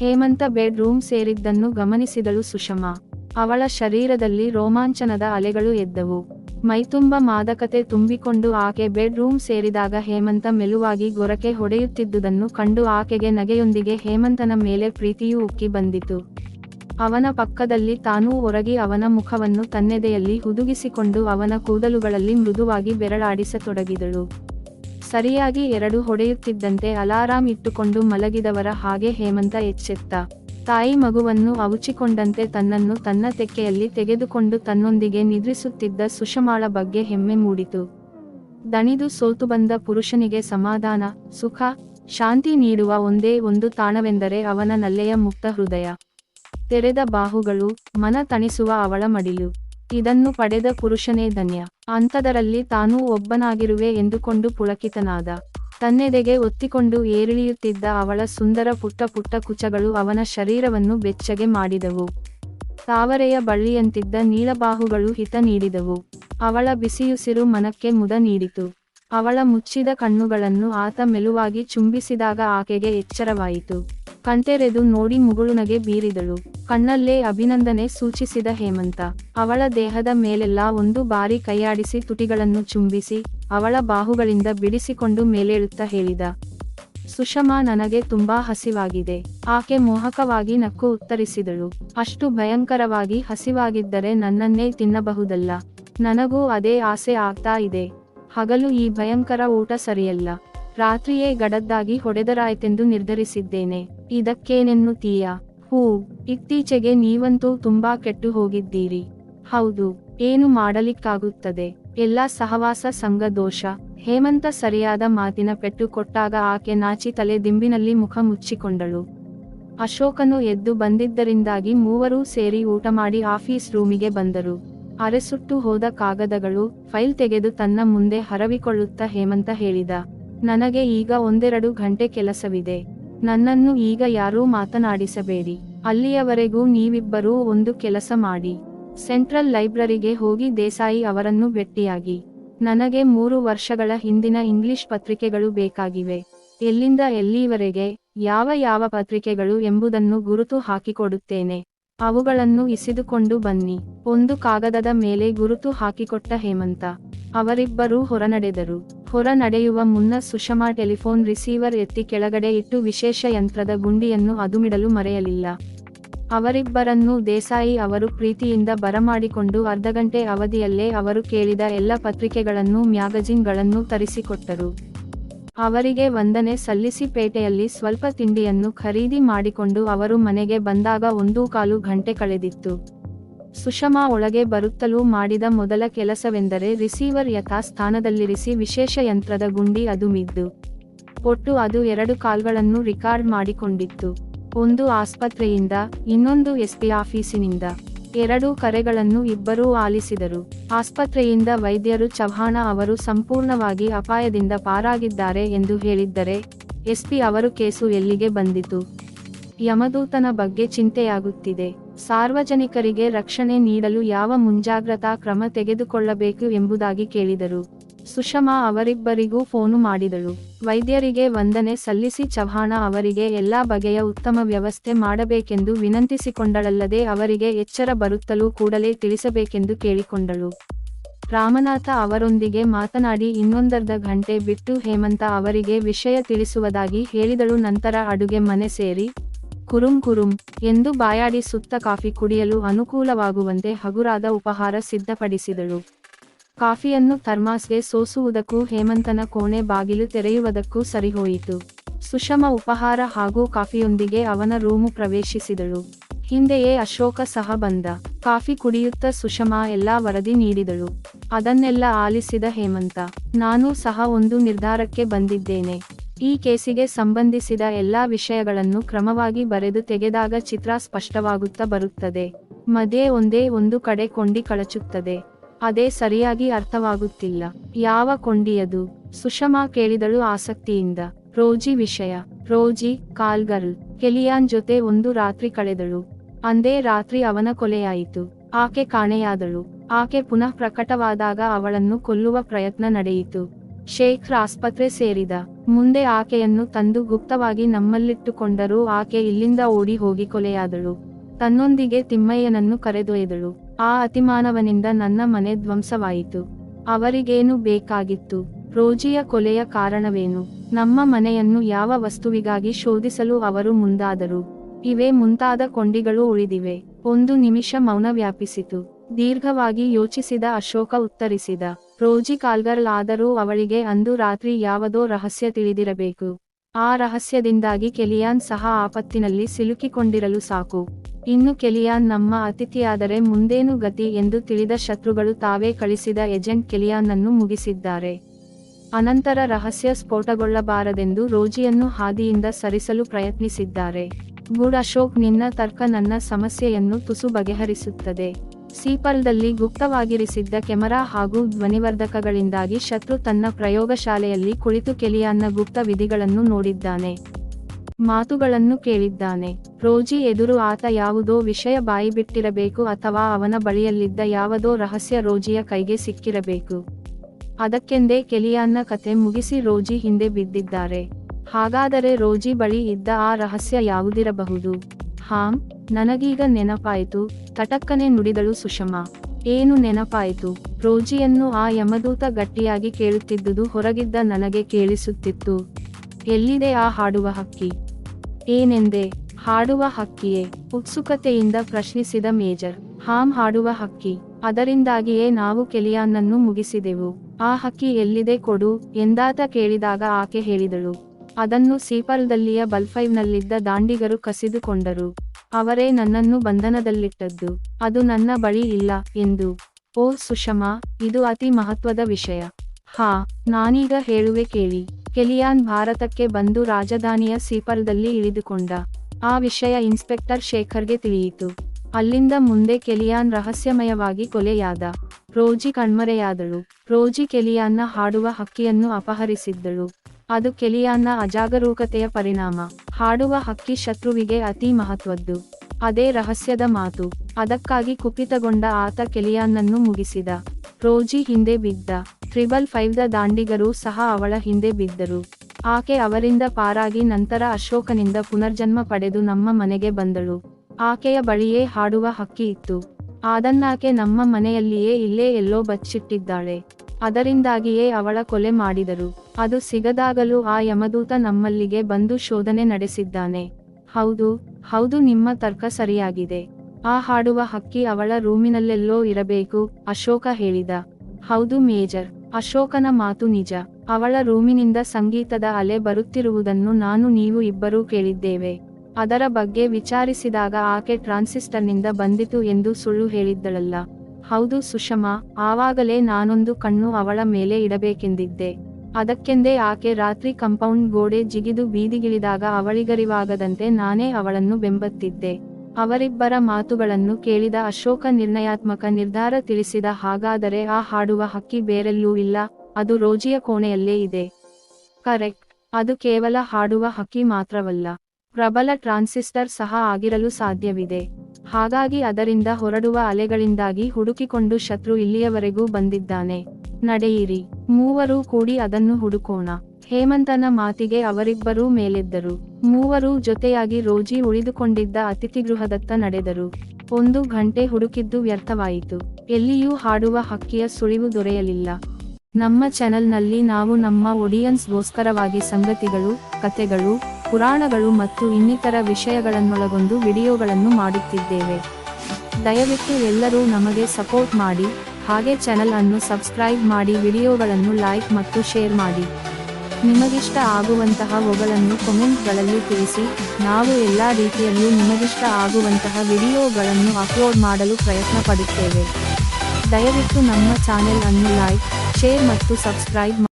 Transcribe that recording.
ಹೇಮಂತ bed room ಸೇರಿದ್ದನ್ನು ಗಮನಿಸಿದಳು ಸುಷಮಾ. ಅವಳ ಶರೀರದಲ್ಲಿ ರೋಮಾಂಚನದ ಅಲೆಗಳು ಎದ್ದವು. ಮೈತುಂಬ ಮಾದಕತೆ ತುಂಬಿಕೊಂಡು ಆಕೆ ಬೆಡ್ ರೂಮ್ ಸೇರಿದಾಗ ಹೇಮಂತ ಮೆಲುವಾಗಿ ಗೊರಕೆ ಹೊಡೆಯುತ್ತಿದ್ದುದನ್ನು ಕಂಡು ಆಕೆಗೆ ನಗೆಯೊಂದಿಗೆ ಹೇಮಂತನ ಮೇಲೆ ಪ್ರೀತಿಯೂ ಉಕ್ಕಿ ಬಂದಿತು. ಅವನ ಪಕ್ಕದಲ್ಲಿ ತಾನೂ ಒರಗಿ ಅವನ ಮುಖವನ್ನು ತನ್ನೆದೆಯಲ್ಲಿ ಹುದುಗಿಸಿಕೊಂಡು ಅವನ ಕೂದಲುಗಳಲ್ಲಿ ಮೃದುವಾಗಿ ಬೆರಳಾಡಿಸತೊಡಗಿದಳು. ಸರಿಯಾಗಿ ಎರಡು ಹೊಡೆಯುತ್ತಿದ್ದಂತೆ ಅಲಾರಾಂ ಇಟ್ಟುಕೊಂಡು ಮಲಗಿದವರ ಹಾಗೆ ಹೇಮಂತ ಎಚ್ಚೆತ್ತ. ತಾಯಿ ಮಗುವನ್ನು ಅವುಚಿಕೊಂಡಂತೆ ತನ್ನನ್ನು ತನ್ನ ತೆಕ್ಕೆಯಲ್ಲಿ ತೆಗೆದುಕೊಂಡು ತನ್ನೊಂದಿಗೆ ನಿದ್ರಿಸುತ್ತಿದ್ದ ಸುಷಮಾಳ ಬಗ್ಗೆ ಹೆಮ್ಮೆ ಮೂಡಿತು. ದಣಿದು ಸೋತು ಬಂದ ಪುರುಷನಿಗೆ ಸಮಾಧಾನ, ಸುಖ, ಶಾಂತಿ ನೀಡುವ ಒಂದೇ ಒಂದು ತಾಣವೆಂದರೆ ಅವನ ನಲ್ಲೆಯ ಮುಕ್ತ ಹೃದಯ. ತೆರೆದ ಬಾಹುಗಳು, ಮನ ತಣಿಸುವ ಅವಳ ಮಡಿಲು. ಇದನ್ನು ಪಡೆದ ಪುರುಷನೇ ಧನ್ಯ. ಅಂಥದರಲ್ಲಿ ತಾನೂ ಒಬ್ಬನಾಗಿರುವೆ ಎಂದುಕೊಂಡು ಪುಳಕಿತನಾದ. ತನ್ನೆದೆಗೆ ಒತ್ತಿಕೊಂಡು ಏರಿಳಿಯುತ್ತಿದ್ದ ಅವಳ ಸುಂದರ ಪುಟ್ಟ ಪುಟ್ಟ ಕುಚಗಳು ಅವನ ಶರೀರವನ್ನು ಬೆಚ್ಚಗೆ ಮಾಡಿದವು. ತಾವರೆಯ ಬಳ್ಳಿಯಂತಿದ್ದ ನೀಳಬಾಹುಗಳು ಹಿತ ನೀಡಿದವು. ಅವಳ ಬಿಸಿಯುಸಿರು ಮನಕ್ಕೆ ಮುದ ನೀಡಿತು. ಅವಳ ಮುಚ್ಚಿದ ಕಣ್ಣುಗಳನ್ನು ಆತ ಮೆಲುವಾಗಿ ಚುಂಬಿಸಿದಾಗ ಆಕೆಗೆ ಎಚ್ಚರವಾಯಿತು. ಕಣ್ತೆರೆದು ನೋಡಿ ಮುಗುಳುನಗೆ ಬೀರಿದಳು. ಕಣ್ಣಲ್ಲೇ ಅಭಿನಂದನೆ ಸೂಚಿಸಿದ ಹೇಮಂತ. ಅವಳ ದೇಹದ ಮೇಲೆಲ್ಲ ಒಂದು ಬಾರಿ ಕೈಯಾಡಿಸಿ ತುಟಿಗಳನ್ನು ಚುಂಬಿಸಿ, ಅವಳ ಬಾಹುಗಳಿಂದ ಬಿಡಿಸಿಕೊಂಡು ಮೇಲೇಳುತ್ತಾ ಹೇಳಿದ, ಸುಷಮಾ ನನಗೆ ತುಂಬಾ ಹಸಿವಾಗಿದೆ. ಆಕೆ ಮೋಹಕವಾಗಿ ನಕ್ಕು ಉತ್ತರಿಸಿದಳು. ಅಷ್ಟು ಭಯಂಕರವಾಗಿ ಹಸಿವಾಗಿದ್ದರೆ ನನ್ನನ್ನೇ ತಿನ್ನಬಹುದಲ್ಲ. ನನಗೂ ಅದೇ ಆಸೆ ಆಗ್ತಾ ಇದೆ. ಹಗಲು ಈ ಭಯಂಕರ ಊಟ ಸರಿಯಲ್ಲ. ರಾತ್ರಿಯೇ ಗಡದ್ದಾಗಿ ಹೊಡೆದರಾಯ್ತೆಂದು ನಿರ್ಧರಿಸಿದ್ದೇನೆ. ಇದಕ್ಕೇನೆನ್ನುತ್ತೀಯ? ಹೂ, ಇತ್ತೀಚೆಗೆ ನೀವಂತೂ ತುಂಬಾ ಕೆಟ್ಟು ಹೋಗಿದ್ದೀರಿ ಹೌದು, ಏನು ಮಾಡಲಿಕ್ಕಾಗುತ್ತದೆ? ಎಲ್ಲ ಸಹವಾಸ ಸಂಘ ದೋಷ. ಹೇಮಂತ ಸರಿಯಾದ ಮಾತಿನ ಪೆಟ್ಟು ಕೊಟ್ಟಾಗ ಆಕೆ ನಾಚಿ ತಲೆ ದಿಂಬಿನಲ್ಲಿ ಮುಖ ಮುಚ್ಚಿಕೊಂಡಳು. ಅಶೋಕನು ಎದ್ದು ಬಂದಿದ್ದರಿಂದಾಗಿ ಮೂವರೂ ಸೇರಿ ಊಟ ಮಾಡಿ ಆಫೀಸ್ ರೂಮಿಗೆ ಬಂದರು. ಅರೆಸುಟ್ಟು ಹೋದ ಕಾಗದಗಳು ಫೈಲ್ ತೆಗೆದು ತನ್ನ ಮುಂದೆ ಹರವಿಕೊಳ್ಳುತ್ತಾ ಹೇಮಂತ ಹೇಳಿದ ನನಗೆ ಈಗ ಒಂದೆರಡು ಗಂಟೆ ಕೆಲಸವಿದೆ. ನನ್ನನ್ನು ಈಗ ಯಾರೂ ಮಾತನಾಡಿಸಬೇಡಿ. ಅಲ್ಲಿಯವರೆಗೂ ನೀವಿಬ್ಬರೂ ಒಂದು ಕೆಲಸ ಮಾಡಿ. ಸೆಂಟ್ರಲ್ ಲೈಬ್ರರಿಗೆ ಹೋಗಿ ದೇಸಾಯಿ ಅವರನ್ನು ಭೇಟಿಯಾಗಿ. ನನಗೆ ಮೂರು ವರ್ಷಗಳ ಹಿಂದಿನ ಇಂಗ್ಲಿಷ್ ಪತ್ರಿಕೆಗಳು ಬೇಕಾಗಿವೆ. ಎಲ್ಲಿಂದ ಎಲ್ಲಿವರೆಗೆ, ಯಾವ ಯಾವ ಪತ್ರಿಕೆಗಳು ಎಂಬುದನ್ನು ಗುರುತು ಹಾಕಿಕೊಡುತ್ತೇನೆ. ಅವುಗಳನ್ನು ಇಸಿದುಕೊಂಡು ಬನ್ನಿ. ಒಂದು ಕಾಗದದ ಮೇಲೆ ಗುರುತು ಹಾಕಿಕೊಟ್ಟ ಹೇಮಂತ ಅವರಿಬ್ಬರೂ ಹೊರನಡೆದರು. ಹೊರ ನಡೆಯುವ ಮುನ್ನ ಸುಷಮಾ ಟೆಲಿಫೋನ್ ರಿಸೀವರ್ ಎತ್ತಿ ಕೆಳಗಡೆ ಇಟ್ಟು ವಿಶೇಷ ಯಂತ್ರದ ಗುಂಡಿಯನ್ನು ಅದುಮಿಡಲು ಮರೆಯಲಿಲ್ಲ. ಅವರಿಬ್ಬರನ್ನೂ ದೇಸಾಯಿ ಅವರು ಪ್ರೀತಿಯಿಂದ ಬರಮಾಡಿಕೊಂಡು ಅರ್ಧಗಂಟೆ ಅವಧಿಯಲ್ಲೇ ಅವರು ಕೇಳಿದ ಎಲ್ಲ ಪತ್ರಿಕೆಗಳನ್ನು ಮ್ಯಾಗಜಿನ್ಗಳನ್ನು ತರಿಸಿಕೊಟ್ಟರು. ಅವರಿಗೆ ವಂದನೆ ಸಲ್ಲಿಸಿ ಪೇಟೆಯಲ್ಲಿ ಸ್ವಲ್ಪ ತಿಂಡಿಯನ್ನು ಖರೀದಿ ಮಾಡಿಕೊಂಡು ಅವರು ಮನೆಗೆ ಬಂದಾಗ ಒಂದೂ ಕಾಲು ಗಂಟೆ ಕಳೆದಿತ್ತು. ಸುಷಮಾ ಒಳಗೆ ಬರುತ್ತಲೂ ಮಾಡಿದ ಮೊದಲ ಕೆಲಸವೆಂದರೆ ರಿಸೀವರ್ ಯಥಾ ಸ್ಥಾನದಲ್ಲಿರಿಸಿ ವಿಶೇಷ ಯಂತ್ರದ ಗುಂಡಿ ಅದು ಮಿದ್ದು. ಒಟ್ಟು ಅದು ಎರಡು ಕಾಲ್ಗಳನ್ನು ರಿಕಾರ್ಡ್ ಮಾಡಿಕೊಂಡಿತ್ತು. ಒಂದು ಆಸ್ಪತ್ರೆಯಿಂದ, ಇನ್ನೊಂದು ಎಸ್ಪಿ ಆಫೀಸಿನಿಂದ. ಎರಡೂ ಕರೆಗಳನ್ನು ಇಬ್ಬರೂ ಆಲಿಸಿದರು. ಆಸ್ಪತ್ರೆಯಿಂದ ವೈದ್ಯರು ಚವ್ಹಾಣ ಅವರು ಸಂಪೂರ್ಣವಾಗಿ ಅಪಾಯದಿಂದ ಪಾರಾಗಿದ್ದಾರೆ ಎಂದು ಹೇಳಿದ್ದರೆ, ಎಸ್ಪಿ ಅವರು ಕೇಸು ಎಲ್ಲಿಗೆ ಬಂದಿತು? ಯಮದೂತನ ಬಗ್ಗೆ ಚಿಂತೆಯಾಗುತ್ತಿದೆ. ಸಾರ್ವಜನಿಕರಿಗೆ ರಕ್ಷಣೆ ನೀಡಲು ಯಾವ ಮುಂಜಾಗ್ರತಾ ಕ್ರಮ ತೆಗೆದುಕೊಳ್ಳಬೇಕು ಎಂಬುದಾಗಿ ಕೇಳಿದರು. ಸುಷಮಾ ಅವರಿಬ್ಬರಿಗೂ ಫೋನು ಮಾಡಿದಳು. ವೈದ್ಯರಿಗೆ ವಂದನೆ ಸಲ್ಲಿಸಿ ಚವ್ಹಾಣ ಅವರಿಗೆ ಎಲ್ಲಾ ಬಗೆಯ ಉತ್ತಮ ವ್ಯವಸ್ಥೆ ಮಾಡಬೇಕೆಂದು ವಿನಂತಿಸಿಕೊಂಡಳಲ್ಲದೆ ಅವರಿಗೆ ಎಚ್ಚರ ಬರುತ್ತಲೂ ಕೂಡಲೇ ತಿಳಿಸಬೇಕೆಂದು ಕೇಳಿಕೊಂಡಳು. ರಾಮನಾಥ ಅವರೊಂದಿಗೆ ಮಾತನಾಡಿ ಇನ್ನೊಂದರ್ಧ ಗಂಟೆ ಬಿಟ್ಟು ಹೇಮಂತ ಅವರಿಗೆ ವಿಷಯ ತಿಳಿಸುವುದಾಗಿ ಹೇಳಿದಳು. ನಂತರ ಅಡುಗೆ ಮನೆ ಸೇರಿ ಕುರುಂ ಕುರುಂ ಎಂದು ಬಾಯಾಡಿ ಸುತ್ತ ಕಾಫಿ ಕುಡಿಯಲು ಅನುಕೂಲವಾಗುವಂತೆ ಹಗುರಾದ ಉಪಹಾರ ಸಿದ್ಧಪಡಿಸಿದಳು. ಕಾಫಿಯನ್ನು ಥರ್ಮಾಸ್ಗೆ ಸೋಸುವುದಕ್ಕೂ ಹೇಮಂತನ ಕೋಣೆ ಬಾಗಿಲು ತೆರೆಯುವುದಕ್ಕೂ ಸರಿಹೋಯಿತು. ಸುಷಮ ಉಪಹಾರ ಹಾಗೂ ಕಾಫಿಯೊಂದಿಗೆ ಅವನ ರೂಮು ಪ್ರವೇಶಿಸಿದಳು. ಹಿಂದೆಯೇ ಅಶೋಕ ಸಹ ಬಂದ. ಕಾಫಿ ಕುಡಿಯುತ್ತ ಸುಷಮಾ ಎಲ್ಲಾ ವರದಿ ನೀಡಿದಳು. ಅದನ್ನೆಲ್ಲ ಆಲಿಸಿದ ಹೇಮಂತ, ನಾನು ಸಹ ಒಂದು ನಿರ್ಧಾರಕ್ಕೆ ಬಂದಿದ್ದೇನೆ. ಈ ಕೇಸಿಗೆ ಸಂಬಂಧಿಸಿದ ಎಲ್ಲಾ ವಿಷಯಗಳನ್ನು ಕ್ರಮವಾಗಿ ಬರೆದು ತೆಗೆದಾಗ ಚಿತ್ರ ಸ್ಪಷ್ಟವಾಗುತ್ತಾ ಬರುತ್ತದೆ. ಮದೇ ಒಂದೇ ಒಂದು ಕಡೆ ಕೊಂಡಿ ಕಳಚುತ್ತದೆ. ಅದೇ ಸರಿಯಾಗಿ ಅರ್ಥವಾಗುತ್ತಿಲ್ಲ. ಯಾವ ಕೊಂಡಿಯದು? ಸುಷಮಾ ಕೇಳಿದಳು ಆಸಕ್ತಿಯಿಂದ. ರೋಜಿ ವಿಷಯ. ರೋಜಿ ಕಾಲ್ಗರ್ಲ್ ಕೆಲಿಯಾನ್ ಜೊತೆ ಒಂದು ರಾತ್ರಿ ಕಳೆದಳು. ಅಂದೇ ರಾತ್ರಿ ಅವನ ಕೊಲೆಯಾಯಿತು. ಆಕೆ ಕಾಣೆಯಾದಳು. ಆಕೆ ಪುನಃ ಪ್ರಕಟವಾದಾಗ ಅವಳನ್ನು ಕೊಲ್ಲುವ ಪ್ರಯತ್ನ ನಡೆಯಿತು. ಶೇಖರ್ ಆಸ್ಪತ್ರೆ ಸೇರಿದ. ಮುಂದೆ ಆಕೆಯನ್ನು ತಂದು ಗುಪ್ತವಾಗಿ ನಮ್ಮಲ್ಲಿಟ್ಟುಕೊಂಡರೂ ಆಕೆ ಇಲ್ಲಿಂದ ಓಡಿ ಹೋಗಿ ಕೊಲೆಯಾದಳು. ತನ್ನೊಂದಿಗೆ ತಿಮ್ಮಯ್ಯನನ್ನು ಕರೆದೊಯ್ದಳು. ಆ ಅತಿಮಾನವನಿಂದ ನನ್ನ ಮನೆ ಧ್ವಂಸವಾಯಿತು. ಅವರಿಗೇನು ಬೇಕಾಗಿತ್ತು? ರೋಜಿಯ ಕೊಲೆಯ ಕಾರಣವೇನು? ನಮ್ಮ ಮನೆಯನ್ನು ಯಾವ ವಸ್ತುವಿಗಾಗಿ ಶೋಧಿಸಲು ಅವರು ಮುಂದಾದರು? ಇವೇ ಮುಂತಾದ ಕೊಂಡಿಗಳು ಉಳಿದಿವೆ. ಒಂದು ನಿಮಿಷ ಮೌನ ವ್ಯಾಪಿಸಿತು. ದೀರ್ಘವಾಗಿ ಯೋಚಿಸಿದ ಅಶೋಕ ಉತ್ತರಿಸಿದ ರೋಜಿ ಕಾಲ್ಗರ್ಲಾದರೂ ಅವಳಿಗೆ ಅಂದು ರಾತ್ರಿ ಯಾವುದೋ ರಹಸ್ಯ ತಿಳಿದಿರಬೇಕು. ಆ ರಹಸ್ಯದಿಂದಾಗಿ ಕೆಲಿಯಾನ್ ಸಹ ಆಪತ್ತಿನಲ್ಲಿ ಸಿಲುಕಿಕೊಂಡಿರಲು ಸಾಕು. ಇನ್ನು ಕೆಲಿಯಾನ್ ನಮ್ಮ ಅತಿಥಿಯಾದರೆ ಮುಂದೇನು ಗತಿ ಎಂದು ತಿಳಿದ ಶತ್ರುಗಳು ತಾವೇ ಕಳಿಸಿದ ಏಜೆಂಟ್ ಕೆಲಿಯಾನ್ನನ್ನು ಮುಗಿಸಿದ್ದಾರೆ. ಅನಂತರ ರಹಸ್ಯ ಸ್ಫೋಟಗೊಳ್ಳಬಾರದೆಂದು ರೋಜಿಯನ್ನು ಹಾದಿಯಿಂದ ಸರಿಸಲು ಪ್ರಯತ್ನಿಸಿದ್ದಾರೆ. ಗುಡ್ ಅಶೋಕ್ ನಿನ್ನ ತರ್ಕ ನನ್ನ ಸಮಸ್ಯೆಯನ್ನು ತುಸು ಬಗೆಹರಿಸುತ್ತದೆ. ಸೀಪಲ್ದಲ್ಲಿ ಗುಪ್ತವಾಗಿರಿಸಿದ್ದ ಕೆಮರಾ ಹಾಗೂ ಧ್ವನಿವರ್ಧಕಗಳಿಂದಾಗಿ ಶತ್ರು ತನ್ನ ಪ್ರಯೋಗಶಾಲೆಯಲ್ಲಿ ಕುಳಿತು ಕೆಲಿಯಾನ್ನ ಗುಪ್ತ ವಿಧಿಗಳನ್ನು ನೋಡಿದ್ದಾನೆ. ಮಾತುಗಳನ್ನು ಕೇಳಿದ್ದಾನೆ. ರೋಜಿ ಎದುರು ಆತ ಯಾವುದೋ ವಿಷಯ ಬಾಯಿಬಿಟ್ಟಿರಬೇಕು ಅಥವಾ ಅವನ ಬಳಿಯಲ್ಲಿದ್ದ ಯಾವುದೋ ರಹಸ್ಯ ರೋಜಿಯ ಕೈಗೆ ಸಿಕ್ಕಿರಬೇಕು. ಅದಕ್ಕೆಂದೇ ಕೆಲಿಯಾನ್ನ ಕತೆ ಮುಗಿಸಿ ರೋಜಿ ಹಿಂದೆ ಬಿದ್ದಿದ್ದಾರೆ. ಹಾಗಾದರೆ ರೋಜಿ ಬಳಿ ಇದ್ದ ಆ ರಹಸ್ಯ ಯಾವುದಿರಬಹುದು? ಹಾಂ, ನನಗೀಗ ನೆನಪಾಯಿತು ತಟಕ್ಕನೆ ನುಡಿದಳು ಸುಷಮಾ. ಏನು ನೆನಪಾಯಿತು, ರೋಜಿಯನ್ನು ಆ ಯಮದೂತ ಗಟ್ಟಿಯಾಗಿ ಕೇಳುತ್ತಿದ್ದುದು ಹೊರಗಿದ್ದ ನನಗೆ ಕೇಳಿಸುತ್ತಿತ್ತು. ಎಲ್ಲಿದೆ ಆ ಹಾಡುವ ಹಕ್ಕಿ? ಏನೆಂದೆ, ಹಾಡುವ ಹಕ್ಕಿಯೇ, ಉತ್ಸುಕತೆಯಿಂದ ಪ್ರಶ್ನಿಸಿದ ಮೇಜರ್. ಹಾಂ, ಹಾಡುವ ಹಕ್ಕಿ, ಅದರಿಂದಾಗಿಯೇ ನಾವು ಕೆಲಿಯಾನ್ನನ್ನು ಮುಗಿಸಿದೆವು. ಆ ಹಕ್ಕಿ ಎಲ್ಲಿದೆ ಕೊಡು, ಎಂದಾತ ಕೇಳಿದಾಗ ಆಕೆ ಹೇಳಿದಳು. ಅದನ್ನು ಸೀಪಲ್ದಲ್ಲಿಯ ಬಲ್ಫೈವ್ನಲ್ಲಿದ್ದ ದಾಂಡಿಗರು ಕಸಿದುಕೊಂಡರು. ಅವರೇ ನನ್ನನ್ನು ಬಂಧನದಲ್ಲಿಟ್ಟದ್ದು. ಅದು ನನ್ನ ಬಳಿ ಇಲ್ಲ ಎಂದು. ಓ ಸುಷಮಾ, ಇದು ಅತಿ ಮಹತ್ವದ ವಿಷಯ. ಹಾ, ನಾನೀಗ ಹೇಳುವೆ ಕೇಳಿ. ಕೆಲಿಯಾನ್ ಭಾರತಕ್ಕೆ ಬಂದು ರಾಜಧಾನಿಯ ಸೀಪಲ್ದಲ್ಲಿ ಇಳಿದುಕೊಂಡ. ಆ ವಿಷಯ ಇನ್ಸ್ಪೆಕ್ಟರ್ ಶೇಖರ್ಗೆ ತಿಳಿಯಿತು. ಅಲ್ಲಿಂದ ಮುಂದೆ ಕೆಲಿಯಾನ್ ರಹಸ್ಯಮಯವಾಗಿ ಕೊಲೆಯಾದ. ರೋಜಿ ಕಣ್ಮರೆಯಾದಳು. ರೋಜಿ ಕೆಲಿಯಾನ್ನ ಹಾಡುವ ಹಕ್ಕಿಯನ್ನು ಅಪಹರಿಸಿದ್ದಳು. ಅದು ಕೆಲಿಯಾನ್ನ ಅಜಾಗರೂಕತೆಯ ಪರಿಣಾಮ. ಹಾಡುವ ಹಕ್ಕಿ ಶತ್ರುವಿಗೆ ಅತಿ ಮಹತ್ವದ್ದು. ಅದೇ ರಹಸ್ಯದ ಮಾತು. ಅದಕ್ಕಾಗಿ ಕುಪಿತಗೊಂಡ ಆತ ಕೆಲಿಯಾನ್ನನ್ನು ಮುಗಿಸಿದ. ರೋಜಿ ಹಿಂದೆ ಬಿದ್ದ. ಟ್ರಿಬಲ್ ಫೈವ್ದ ದಾಂಡಿಗರು ಸಹ ಅವಳ ಹಿಂದೆ ಬಿದ್ದರು. ಆಕೆ ಅವರಿಂದ ಪಾರಾಗಿ ನಂತರ ಅಶೋಕನಿಂದ ಪುನರ್ಜನ್ಮ ಪಡೆದು ನಮ್ಮ ಮನೆಗೆ ಬಂದಳು. ಆಕೆಯ ಬಳಿಯೇ ಹಾಡುವ ಹಕ್ಕಿ ಇತ್ತು. ಆದನ್ನಾಕೆ ನಮ್ಮ ಮನೆಯಲ್ಲಿಯೇ ಇಲ್ಲೇ ಎಲ್ಲೋ ಬಚ್ಚಿಟ್ಟಿದ್ದಾಳೆ. ಅದರಿಂದಾಗಿಯೇ ಅವಳ ಕೊಲೆ ಮಾಡಿದರು. ಅದು ಸಿಗದಾಗಲೂ ಆ ಯಮದೂತ ನಮ್ಮಲ್ಲಿಗೆ ಬಂದು ಶೋಧನೆ ನಡೆಸಿದ್ದಾನೆ. ಹೌದು ಹೌದು ನಿಮ್ಮ ತರ್ಕ ಸರಿಯಾಗಿದೆ. ಆ ಹಾಡುವ ಹಕ್ಕಿ ಅವಳ ರೂಮಿನಲ್ಲೆಲ್ಲೋ ಇರಬೇಕು, ಅಶೋಕ ಹೇಳಿದ. ಹೌದು ಮೇಜರ್, ಅಶೋಕನ ಮಾತು ನಿಜ. ಅವಳ ರೂಮಿನಿಂದ ಸಂಗೀತದ ಅಲೆ ಬರುತ್ತಿರುವುದನ್ನು ನಾನು ನೀವು ಇಬ್ಬರೂ ಕೇಳಿದ್ದೇವೆ. ಅದರ ಬಗ್ಗೆ ವಿಚಾರಿಸಿದಾಗ ಆಕೆ ಟ್ರಾನ್ಸಿಸ್ಟರ್ನಿಂದ ಬಂದಿತು ಎಂದು ಸುಳ್ಳು ಹೇಳಿದ್ದಳಲ್ಲ. ಹೌದು ಸುಷಮಾ, ಆವಾಗಲೇ ನಾನೊಂದು ಕಣ್ಣು ಅವಳ ಮೇಲೆ ಇಡಬೇಕೆಂದಿದ್ದೆ. ಅದಕ್ಕೆಂದೇ ಆಕೆ ರಾತ್ರಿ ಕಂಪೌಂಡ್ ಗೋಡೆ ಜಿಗಿದು ಬೀದಿಗಿಳಿದಾಗ ಅವಳಿಗರಿವಾಗದಂತೆ ನಾನೇ ಅವಳನ್ನು ಬೆಂಬತ್ತಿದ್ದೆ. ಅವರಿಬ್ಬರ ಮಾತುಗಳನ್ನು ಕೇಳಿದ ಅಶೋಕ ನಿರ್ಣಯಾತ್ಮಕ ನಿರ್ಧಾರ ತಿಳಿಸಿದ ಹಾಗಾದರೆ ಆ ಹಾಡುವ ಹಕ್ಕಿ ಬೇರೆಲ್ಲೂ ಇಲ್ಲ, ಅದು ರೋಜಿಯ ಕೋಣೆಯಲ್ಲೇ ಇದೆ. ಕರೆಕ್ಟ್, ಅದು ಕೇವಲ ಹಾಡುವ ಹಕ್ಕಿ ಮಾತ್ರವಲ್ಲ, ಪ್ರಬಲ ಟ್ರಾನ್ಸಿಸ್ಟರ್ ಸಹ ಆಗಿರಲು ಸಾಧ್ಯವಿದೆ. ಹಾಗಾಗಿ ಅದರಿಂದ ಹೊರಡುವ ಅಲೆಗಳಿಂದಾಗಿ ಹುಡುಕಿಕೊಂಡು ಶತ್ರು ಇಲ್ಲಿಯವರೆಗೂ ಬಂದಿದ್ದಾನೆ. ನಡೆಯಿರಿ, ಮೂವರೂ ಕೂಡಿ ಅದನ್ನು ಹುಡುಕೋಣ. ಹೇಮಂತನ ಮಾತಿಗೆ ಅವರಿಬ್ಬರೂ ಮೇಲೆದ್ದರು. ಮೂವರೂ ಜೊತೆಯಾಗಿ ರೋಜಿ ಉಳಿದುಕೊಂಡಿದ್ದ ಅತಿಥಿಗೃಹದತ್ತ ನಡೆದರು. ಒಂದು ಗಂಟೆ ಹುಡುಕಿದ್ದು ವ್ಯರ್ಥವಾಯಿತು. ಎಲ್ಲಿಯೂ ಹಾಡುವ ಹಕ್ಕಿಯ ಸುಳಿವು ದೊರೆಯಲಿಲ್ಲ. ನಮ್ಮ ಚಾನೆಲ್ನಲ್ಲಿ ನಾವು ನಮ್ಮ ಒಡಿಯನ್ಸ್ಗೋಸ್ಕರವಾಗಿ ಸಂಗತಿಗಳು, ಕಥೆಗಳು, ಪುರಾಣಗಳು ಮತ್ತು ಇನ್ನಿತರ ವಿಷಯಗಳನ್ನೊಳಗೊಂಡು ವಿಡಿಯೋಗಳನ್ನು ಮಾಡುತ್ತಿದ್ದೇವೆ. ದಯವಿಟ್ಟು ಎಲ್ಲರೂ ನಮಗೆ ಸಪೋರ್ಟ್ ಮಾಡಿ ಹಾಗೆ ಚಾನೆಲ್ ಅನ್ನು ಸಬ್ಸ್ಕ್ರೈಬ್ ಮಾಡಿ ವಿಡಿಯೋಗಳನ್ನು ಲೈಕ್ ಮತ್ತು ಶೇರ್ ಮಾಡಿ. ನಿಮಗಿಷ್ಟ ಆಗುವಂತಹ ಒಗಳನ್ನು ಕಮೆಂಟ್ಗಳಲ್ಲಿ ತಿಳಿಸಿ, ನಾವು ಎಲ್ಲ ರೀತಿಯಲ್ಲೂ ನಿಮಗಿಷ್ಟ ಆಗುವಂತಹ ವಿಡಿಯೋಗಳನ್ನು ಅಪ್ಲೋಡ್ ಮಾಡಲು ಪ್ರಯತ್ನ ಪಡುತ್ತೇವೆ ದಯವಿಟ್ಟು ನಮ್ಮ ಚಾನೆಲ್ ಅನ್ನು ಲೈಕ್ ಶೇರ್ ಮತ್ತು ಸಬ್ಸ್ಕ್ರೈಬ್